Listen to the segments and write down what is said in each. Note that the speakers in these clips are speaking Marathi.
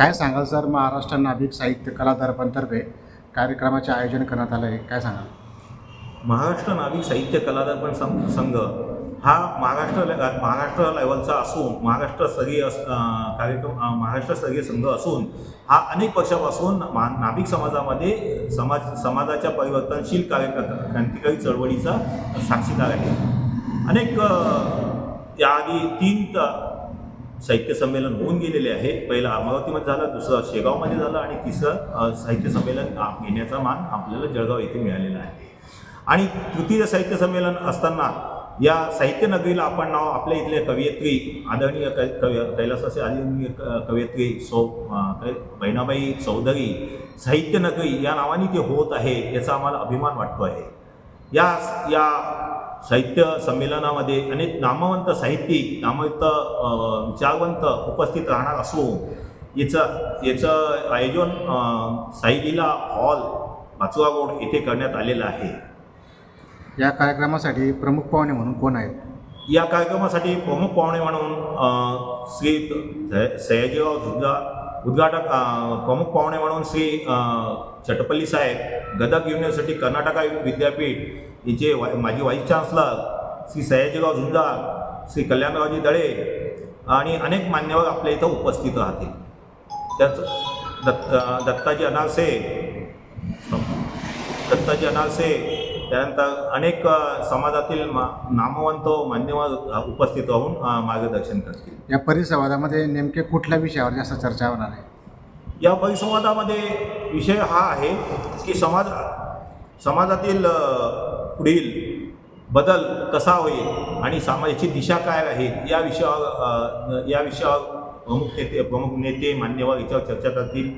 काय सांगाल सर? महाराष्ट्र नाभिक साहित्य कला दर्पणतर्फे कार्यक्रमाचे आयोजन करण्यात आलं आहे काय सांगाल? महाराष्ट्र नाविक साहित्य कलादर्पण सं संघ हा महाराष्ट्र महाराष्ट्र लेवलचा असून महाराष्ट्रस्तरीय अस- कार्यक्रम महाराष्ट्रस्तरीय संघ असून हा अनेक वर्षापासून मा नाभिक समाजामध्ये समाज समाजाच्या परिवर्तनशील कार्यकर्ता क्रांतिकारी चळवळीचा साक्षीदार आहे. अनेक याआधी तीन साहित्य संमेलन होऊन गेलेले आहे. पहिलं अमरावतीमध्ये झालं दुसरं शेगावमध्ये झालं आणि तिसरं साहित्य संमेलन घेण्याचा मान आपल्याला जळगाव येथे मिळालेला आहे. आणि तृतीय साहित्य संमेलन असताना या साहित्य नगरीला आपण नाव आपल्या इथल्या कवयित्री आदरणीय क कवि कैलासाचे आदरणीय क- कवयित्री सौ कै- बहिणाबाई चौधरी साहित्य नगरी या नावाने ते होत आहे याचा आम्हाला अभिमान वाटतो आहे या या साहित्य संमेलनामध्ये अनेक नामवंत साहित्यिक नामवंत विचारवंत उपस्थित राहणार असून याचं याचं आयोजन साईलीला हॉल पाचवा रोड येथे करण्यात आलेलं आहे. या कार्यक्रमासाठी प्रमुख पाहुणे म्हणून कोण आहेत? या कार्यक्रमासाठी प्रमुख पाहुणे म्हणून श्री सयाजीराव झुंजा उद्घाटक प्रमुख पाहुणे म्हणून श्री चटपल्ली साहेब गदक युनिव्हर्सिटी कर्नाटका विद्यापीठ यांचे वा माजी व्हाईस चान्सलर श्री सयाजीराव झुंजार श्री कल्याणरावजी दळे आणि अनेक मान्यवर आपल्या इथं उपस्थित राहतील. त्याच दत्त दत्ताजी अनारसे दत्ताजी अनारसे त्यानंतर अनेक समाजातील मा नामवंत मान्यवर उपस्थित राहून मार्गदर्शन करतील. या परिसंवादामध्ये नेमके कुठल्या विषयावर जास्त चर्चा होणार आहे? या परिसंवादामध्ये विषय हा आहे की समाज समाजातील पुढील बदल कसा होईल आणि समाजाची दिशा काय राहील या विषयावर या विषयावर प्रमुख नेते प्रमुख नेते मान्यवर याच्यावर चर्चा करतील.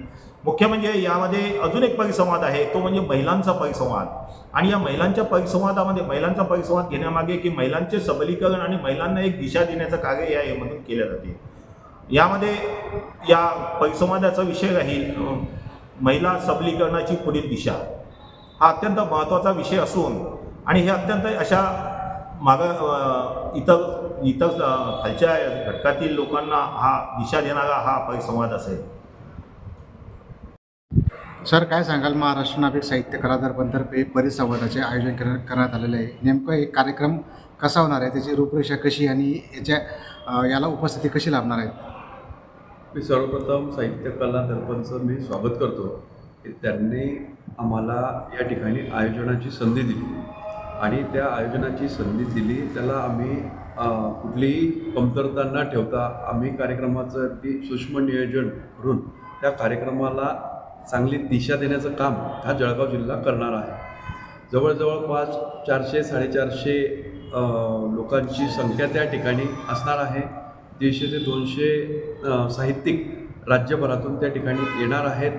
मुख्य म्हणजे यामध्ये अजून एक परिसंवाद आहे तो म्हणजे महिलांचा परिसंवाद. आणि या महिलांच्या परिसंवादामध्ये महिलांचा परिसंवाद घेण्यामागे की महिलांचे सबलीकरण आणि महिलांना एक दिशा देण्याचं कार्य या यामधून केलं जाते. यामध्ये या परिसंवादाचा विषय राहील महिला सबलीकरणाची पुढील दिशा. हा अत्यंत महत्त्वाचा विषय असून आणि हे अत्यंत अशा माग इतर इतर खालच्या घटकातील लोकांना हा दिशा देणारा हा परिसंवाद असेल. सर काय सांगाल? महाराष्ट्र नागरिक साहित्य कला दर्पणतर्फे परिसंवादाचे आयोजन कर करण्यात आलेले आहे. नेमकं एक कार्यक्रम कसा होणार आहे? त्याची रूपरेषा कशी आणि याच्या याला उपस्थिती कशी लाभणार आहे? मी सर्वप्रथम साहित्य कला दर्पणचं मी स्वागत करतो. की त्यांनी आम्हाला या ठिकाणी आयोजनाची संधी दिली. आणि त्या आयोजनाची संधी दिली त्याला आम्ही कुठलीही कमतरता न ठेवता आम्ही कार्यक्रमाचं अगदी सूक्ष्म नियोजन करून त्या कार्यक्रमाला चांगली दिशा देण्याचं काम हा जळगाव जिल्हा करणार आहे. जवळजवळ पाच चारशे साडेचारशे लोकांची संख्या त्या ठिकाणी असणार आहे. दीडशे ते दोनशे साहित्यिक राज्यभरातून त्या ठिकाणी येणार आहेत.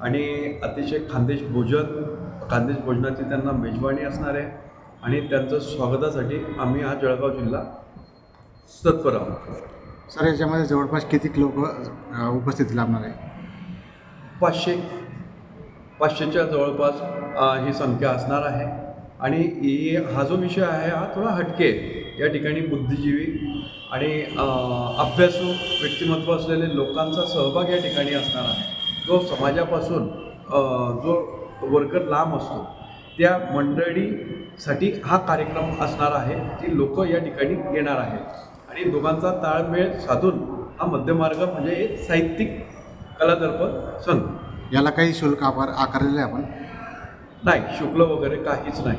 आणि अतिशय खानदेश भोजन खानदेश भोजनाची त्यांना मेजवानी असणार आहे. आणि त्यांचं स्वागतासाठी आम्ही हा जळगाव जिल्हा तत्पर आहोत. सर याच्यामध्ये जवळपास किती लोक उपस्थित लाभणार आहे? पाचशे पाचशेच्या जवळपास ही संख्या असणार आहे. आणि ही हा जो विषय आहे हा थोडा हटके या ठिकाणी बुद्धिजीवी आणि अभ्यासू व्यक्तिमत्व असलेले लोकांचा सहभाग या ठिकाणी असणार आहे. जो समाजापासून जो वर्कर लांब असतो त्या मंडळीसाठी हा कार्यक्रम असणार आहे ती लोक या ठिकाणी येणार आहेत. आणि दोघांचा ताळमेळ साधून हा मध्यमार्ग म्हणजे एक साहित्यिक कलादर्पण संघ याला काही शुल्क आकार आकारलेलं आहे आपण? नाही शुक्ल वगैरे काहीच नाही.